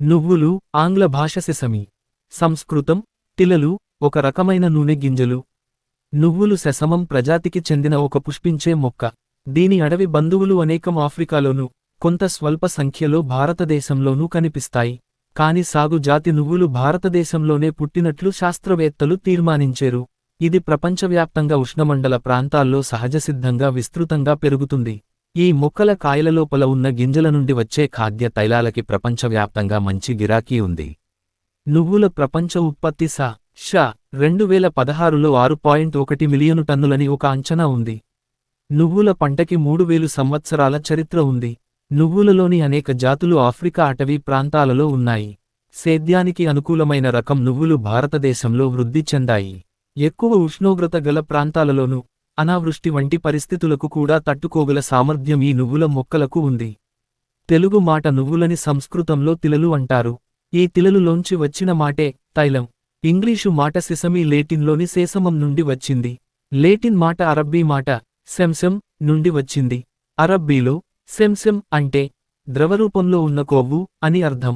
నువ్వులు ఆంగ్ల భాష సెసమి. సంస్కృతం తిలలు ఒక రకమైన నూనె గింజలు. నువ్వులు సెసమం ప్రజాతికి చెందిన ఒక పుష్పించే మొక్క. దీని అడవి బంధువులు అనేకం ఆఫ్రికాలోనూ కొంత స్వల్ప సంఖ్యలో భారతదేశంలోనూ కనిపిస్తాయి. కాని సాగు జాతి నువ్వులు భారతదేశంలోనే పుట్టినట్లు శాస్త్రవేత్తలు తీర్మానించారు. ఇది ప్రపంచవ్యాప్తంగా ఉష్ణమండల ప్రాంతాల్లో సహజసిద్ధంగా విస్తృతంగా పెరుగుతుంది. ఈ మొక్కల కాయలలోపల ఉన్న గింజల నుండి వచ్చే ఖాద్య తైలాలకి ప్రపంచవ్యాప్తంగా మంచి గిరాకీ ఉంది. నువ్వుల ప్రపంచ ఉత్పత్తి సా షా రెండు వేల పదహారులో ఆరు పాయింట్ ఒకటి మిలియను టన్నులని ఒక అంచనా ఉంది. నువ్వుల పంటకి మూడు వేలు సంవత్సరాల చరిత్ర ఉంది. నువ్వులలోని అనేక జాతులు ఆఫ్రికా అటవీ ప్రాంతాలలో ఉన్నాయి. సేద్యానికి అనుకూలమైన రకం నువ్వులు భారతదేశంలో వృద్ధి చెందాయి. ఎక్కువ ఉష్ణోగ్రత గల ప్రాంతాలలోనూ అనావృష్టి వంటి పరిస్థితులకు కూడా తట్టుకోగల సామర్థ్యం ఈ నువ్వుల మొక్కలకు ఉంది. తెలుగు మాట నువ్వులని సంస్కృతంలో తిలలు అంటారు. ఈ తిలలులోంచి వచ్చిన మాటే తైలం. ఇంగ్లీషు మాట సిసమి లేటిన్లోని సేసమం నుండి వచ్చింది. లేటిన్ మాట అరబ్బీ మాట సెంసెం నుండి వచ్చింది. అరబ్బీలో సెంసెం అంటే ద్రవరూపంలో ఉన్న కొవ్వు అని అర్థం.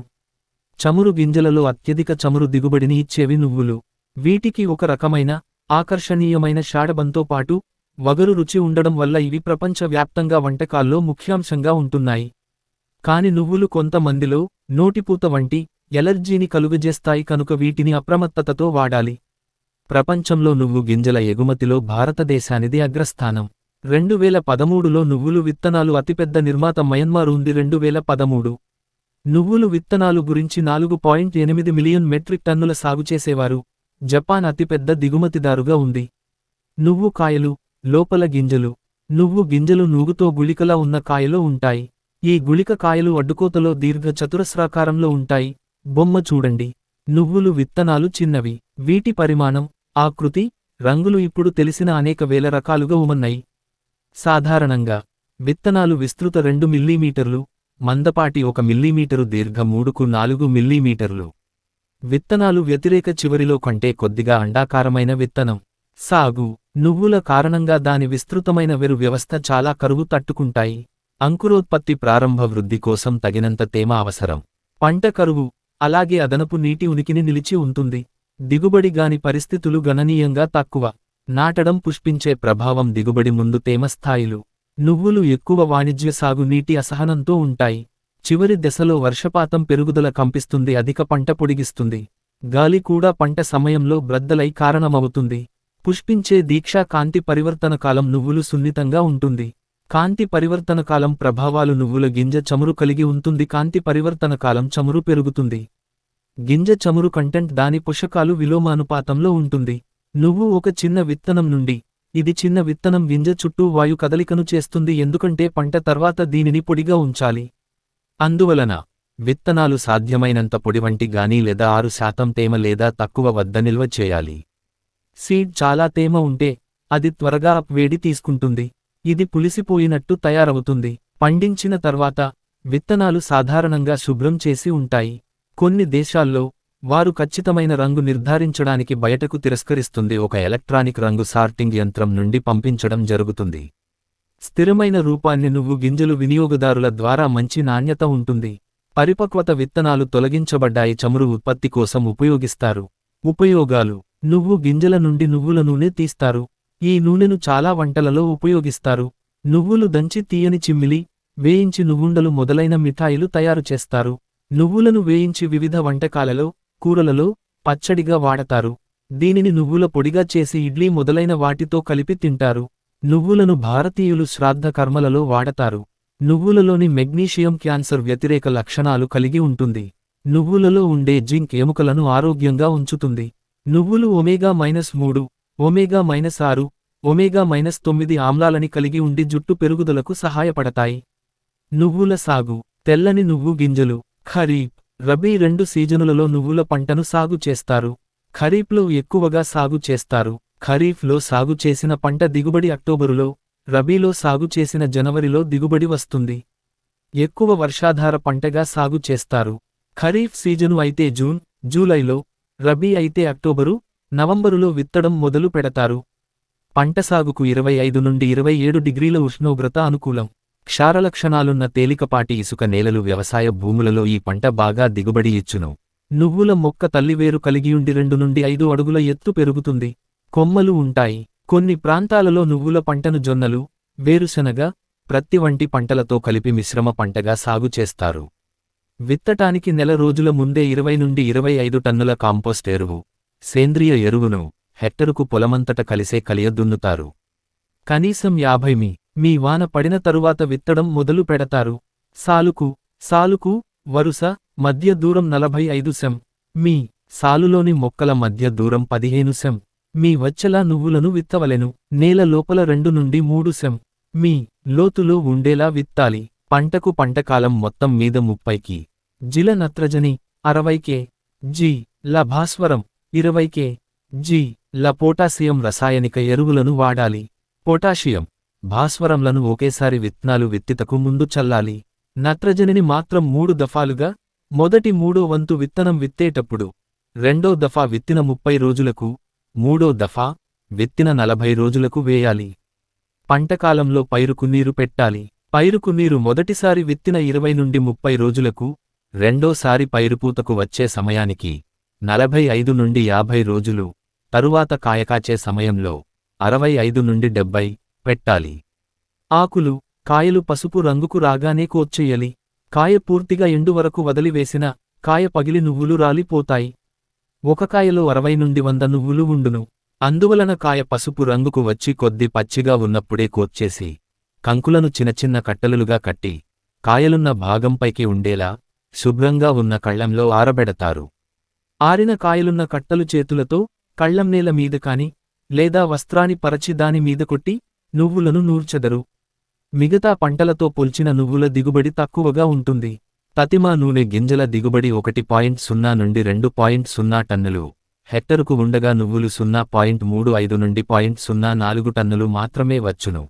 చమురు గింజలలో అత్యధిక చమురు దిగుబడిని ఇచ్చేవి నువ్వులు. వీటికి ఒక రకమైన ఆకర్షణీయమైన షాడబంతో పాటు వగరు రుచి ఉండడం వల్ల ఇవి ప్రపంచవ్యాప్తంగా వంటకాల్లో ముఖ్యాంశంగా ఉంటున్నాయి. కాని నువ్వులు కొంతమందిలో నోటిపూత వంటి ఎలర్జీని కలుగజేస్తాయి కనుక వీటిని అప్రమత్తతతో వాడాలి. ప్రపంచంలో నువ్వు గింజల ఎగుమతిలో భారతదేశానిది అగ్రస్థానం. రెండు వేల పదమూడులో నువ్వులు విత్తనాలు అతిపెద్ద నిర్మాత మయన్మార్ ఉంది రెండు వేల పదమూడు. నువ్వులు విత్తనాలు గురించి నాలుగు పాయింట్ ఎనిమిది మిలియన్ మెట్రిక్ టన్నుల సాగు చేసేవారు. జపాన్ అతిపెద్ద దిగుమతిదారుగా ఉంది. నువ్వు కాయలు లోపల గింజలు. నువ్వు గింజలు నూగుతో గుళికలా ఉన్న కాయలో ఉంటాయి. ఈ గుళిక కాయలు అడ్డుకోతలో దీర్ఘ చతురస్రాకారంలో ఉంటాయి. బొమ్మ చూడండి. నువ్వులు విత్తనాలు చిన్నవి. వీటి పరిమాణం ఆకృతి రంగులు ఇప్పుడు తెలిసిన అనేక వేల రకాలుగా ఉమన్నాయి. సాధారణంగా విత్తనాలు విస్తృత రెండు మిల్లీమీటర్లు మందపాటి ఒక మిల్లీమీటరు దీర్ఘ మూడుకు నాలుగు మిల్లీమీటర్లు. విత్తనాలు వ్యతిరేక చివరిలో కంటే కొద్దిగా అండాకారమైన విత్తనం. సాగు. నువ్వుల కారణంగా దాని విస్తృతమైన వెరు వ్యవస్థ చాలా కరువు తట్టుకుంటాయి. అంకురోత్పత్తి ప్రారంభ వృద్ధి కోసం తగినంత తేమ అవసరం. పంట కరువు అలాగే అదనపు నీటి ఉనికిని నిలిచి ఉంటుంది. దిగుబడి గాని పరిస్థితులు గణనీయంగా తక్కువ. నాటడం పుష్పించే ప్రభావం దిగుబడి ముందు తేమ స్థాయిలు. నువ్వులు ఎక్కువ వాణిజ్య సాగు నీటి అసహనంతో ఉంటాయి. చివరి దశలో వర్షపాతం పెరుగుదల కంపిస్తుంది అధిక పంట పొడిగిస్తుంది. గాలి కూడా పంట సమయంలో బ్రద్దలై కారణమవుతుంది. పుష్పించే దీక్షా కాంతి పరివర్తన కాలం నువ్వులు సున్నితంగా ఉంటుంది. కాంతి పరివర్తన కాలం ప్రభావాలు నువ్వుల గింజ చమురు కలిగి ఉంటుంది. కాంతి పరివర్తన కాలం చమురు పెరుగుతుంది. గింజ చమురు కంటెంట్ దాని పోషకాలు విలోమానుపాతంలో ఉంటుంది. నువ్వు ఒక చిన్న విత్తనం నుండి ఇది చిన్న విత్తనం గింజ చుట్టూ వాయు కదలికను చేస్తుంది. ఎందుకంటే పంట తర్వాత దీనిని పొడిగా ఉంచాలి. అందువలన విత్తనాలు సాధ్యమైనంత పొడి వంటి గాని లేదా ఆరు శాతం తేమ లేదా తక్కువ వద్ద నిల్వ చేయాలి. సీడ్ చాలా తేమ ఉంటే అది త్వరగా వేడి తీసుకుంటుంది. ఇది పులిసిపోయినట్టు తయారవుతుంది. పండించిన తర్వాత విత్తనాలు సాధారణంగా శుభ్రం చేసి ఉంటాయి. కొన్ని దేశాల్లో వారు ఖచ్చితమైన రంగు నిర్ధారించడానికి బయటకు తిరస్కరిస్తుంది. ఒక ఎలక్ట్రానిక్ రంగు సార్టింగ్ యంత్రం నుండి పంపించడం జరుగుతుంది. స్థిరమైన రూపాన్ని నువ్వు గింజలు వినియోగదారుల ద్వారా మంచి నాణ్యత ఉంటుంది. పరిపక్వత విత్తనాలు తొలగించబడ్డాయి. చమురు ఉత్పత్తి కోసం ఉపయోగిస్తారు. ఉపయోగాలు. నువ్వు గింజల నుండి నువ్వుల నూనె తీస్తారు. ఈ నూనెను చాలా వంటలలో ఉపయోగిస్తారు. నువ్వులు దంచి తీయని చిమ్మిలి వేయించి నువ్వుండలు మొదలైన మిఠాయిలు తయారు చేస్తారు. నువ్వులను వేయించి వివిధ వంటకాలలో కూరలలో పచ్చడిగా వాడతారు. దీనిని నువ్వుల పొడిగా చేసి ఇడ్లీ మొదలైన వాటితో కలిపి తింటారు. నువ్వులను భారతీయులు శ్రాద్ధ కర్మలలో వాడతారు. నువ్వులలోని మెగ్నీషియం క్యాన్సర్ వ్యతిరేక లక్షణాలు కలిగి ఉంటుంది. నువ్వులలో ఉండే జింక్ ఎముకలను ఆరోగ్యంగా ఉంచుతుంది. నువ్వులు ఒమేగా మైనస్ మూడు ఒమేగా మైనస్ ఆరు ఒమేగా మైనస్ తొమ్మిది ఆమ్లాలని కలిగి ఉండి జుట్టు పెరుగుదలకు సహాయపడతాయి. నువ్వుల సాగు తెల్లని నువ్వు గింజలు ఖరీఫ్ రబీ రెండు సీజనులలో నువ్వుల పంటను సాగు చేస్తారు. ఖరీఫ్లో ఎక్కువగా సాగు చేస్తారు. ఖరీఫ్లో సాగు చేసిన పంట దిగుబడి అక్టోబరులో రబీలో సాగు చేసిన జనవరిలో దిగుబడి వస్తుంది. ఎక్కువ వర్షాధార పంటగా సాగు చేస్తారు. ఖరీఫ్ సీజను అయితే జూన్ జూలైలో రబీ అయితే అక్టోబరు నవంబరులో విత్తడం మొదలు పెడతారు. పంట సాగుకు ఇరవై ఐదు నుండి ఇరవై ఏడు డిగ్రీల ఉష్ణోగ్రత అనుకూలం. క్షారలక్షణాలున్న తేలికపాటి ఇసుక నేలలు వ్యవసాయ భూములలో ఈ పంట బాగా దిగుబడి ఇచ్చును. నువ్వుల మొక్క తల్లివేరు కలిగియుండి రెండు నుండి ఐదు అడుగుల ఎత్తు పెరుగుతుంది. కొమ్మలు ఉంటాయి. కొన్ని ప్రాంతాలలో నువ్వుల పంటను జొన్నలు వేరుశనగ ప్రత్తి వంటి పంటలతో కలిపి మిశ్రమ పంటగా సాగు చేస్తారు. విత్తటానికి నెల రోజుల ముందే ఇరవై నుండి ఇరవై ఐదు టన్నుల కాంపోస్ట్ ఎరువు సేంద్రియ ఎరువును హెక్టరుకు పొలమంతట కలిసే కలియదున్నుతారు. కనీసం యాభై మీ మీ వాన పడిన తరువాత విత్తడం మొదలు పెడతారు. సాలుకు సాలుకు వరుస మధ్య దూరం నలభై ఐదు సెం. మీ సాలులోని మొక్కల మధ్య దూరం పదిహేను సెం. మీ వచ్చలా నువ్వులను విత్తవలెను నేల లోపల రెండు నుండి మూడు సెం. మీ లోతులో ఉండేలా విత్తాలి. పంటకు పంటకాలం మొత్తం మీద ముప్పైకి. జిల నత్రజని అరవైకే. జి. ల భాస్వరం ఇరవైకే. జి. ల పొటాషియం రసాయనిక ఎరువులను వాడాలి. పొటాషియం భాస్వరంలను ఒకేసారి విత్తనాలు విత్తితకు ముందు చల్లాలి. నత్రజనిని మాత్రం మూడు దఫాలుగా మొదటి మూడో వంతు విత్తనం విత్తేటప్పుడు రెండో దఫా విత్తిన ముప్పై రోజులకు మూడో దఫా విత్తిన నలభై రోజులకు వేయాలి. పంటకాలంలో పైరుకు నీరు పెట్టాలి. పైరుకు మీరు మొదటిసారి విత్తిన ఇరవై నుండి ముప్పై రోజులకు రెండోసారి పైరుపూతకు వచ్చే సమయానికి నలభై ఐదు నుండి యాభై రోజులు తరువాత కాయకాచే సమయంలో అరవై ఐదు నుండి డెబ్బై పెట్టాలి. ఆకులు కాయలు పసుపు రంగుకు రాగానే కోచ్చేయలి కాయ పూర్తిగా ఎండు వరకు వదిలివేసిన కాయ పగిలి నువ్వులు రాలిపోతాయి. ఒక కాయలో అరవై నుండి వంద నువ్వులు ఉండును. అందువలన కాయ పసుపు రంగుకు వచ్చి కొద్ది పచ్చిగా ఉన్నప్పుడే కోచ్చేసి కంకులను చిన్న చిన్న కట్టలులుగా కట్టి కాయలున్న భాగంపైకి ఉండేలా శుభ్రంగా ఉన్న కళ్ళంలో ఆరబెడతారు. ఆరిన కాయలున్న కట్టలు చేతులతో కళ్ళం నేల మీద కాని లేదా వస్త్రాన్ని పరచి దాని మీద కొట్టి నువ్వులను నూర్చెదరు. మిగతా పంటలతో పొల్చిన నువ్వుల దిగుబడి తక్కువగా ఉంటుంది. తతిమా నూనె గింజల దిగుబడి ఒకటి పాయింట్ సున్నా నుండి రెండు పాయింట్ సున్నా టన్నులు. హెక్టరుకు ఉండగా నువ్వులు సున్నా పాయింట్ మూడు ఐదు నుండి పాయింట్ సున్నా నాలుగు టన్నులు మాత్రమే వచ్చును.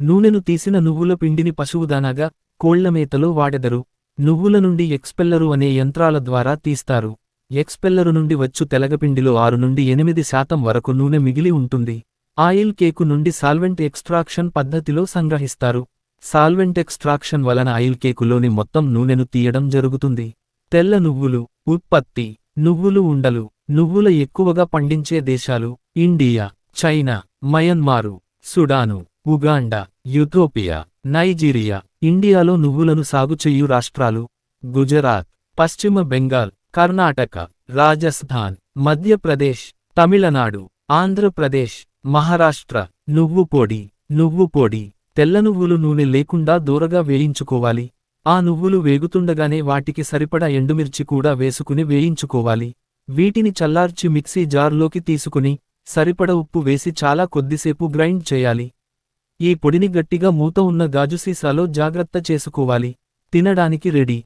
నూనెను తీసిన నువ్వుల పిండిని పశువుదానాగా కోళ్ళమేతలో వాడెదరు. నువ్వుల నుండి ఎక్స్పెల్లరు అనే యంత్రాల ద్వారా తీస్తారు. ఎక్స్పెల్లరు నుండి వచ్చు తెలగపిండిలో ఆరు నుండి ఎనిమిది శాతం వరకు నూనె మిగిలి ఉంటుంది. ఆయిల్ కేకు నుండి సాల్వెంట్ ఎక్స్ట్రాక్షన్ పద్ధతిలో సంగ్రహిస్తారు. సాల్వెంట్ ఎక్స్ట్రాక్షన్ వలన ఆయిల్ కేకులోని మొత్తం నూనెను తీయడం జరుగుతుంది. తెల్ల నువ్వులు ఉత్పత్తి నువ్వులు ఉండలు నువ్వుల ఎక్కువగా పండించే దేశాలు India China Myanmar Sudan. Uganda Ethiopia Nigeria ఇండియాలో నువ్వులను సాగు చేయు రాష్ట్రాలు. గుజరాత్ పశ్చిమ బెంగాల్ కర్ణాటక రాజస్థాన్ మధ్యప్రదేశ్ తమిళనాడు ఆంధ్రప్రదేశ్ మహారాష్ట్ర. నువ్వు పొడి నువ్వు పొడి. తెల్ల నువ్వులు నూనె లేకుండా దూరగా వేయించుకోవాలి. ఆ నువ్వులు వేగుతుండగానే వాటికి సరిపడా ఎండుమిర్చి కూడా వేసుకుని వేయించుకోవాలి. వీటిని చల్లార్చి మిక్సీ జార్లోకి తీసుకుని సరిపడ ఉప్పు వేసి చాలా కొద్దిసేపు గ్రైండ్ చేయాలి. ఈ పొడిని గట్టిగా మూత ఉన్న గాజు సీసాలో జాగ్రత్త చేసుకోవాలి. తినడానికి రెడీ.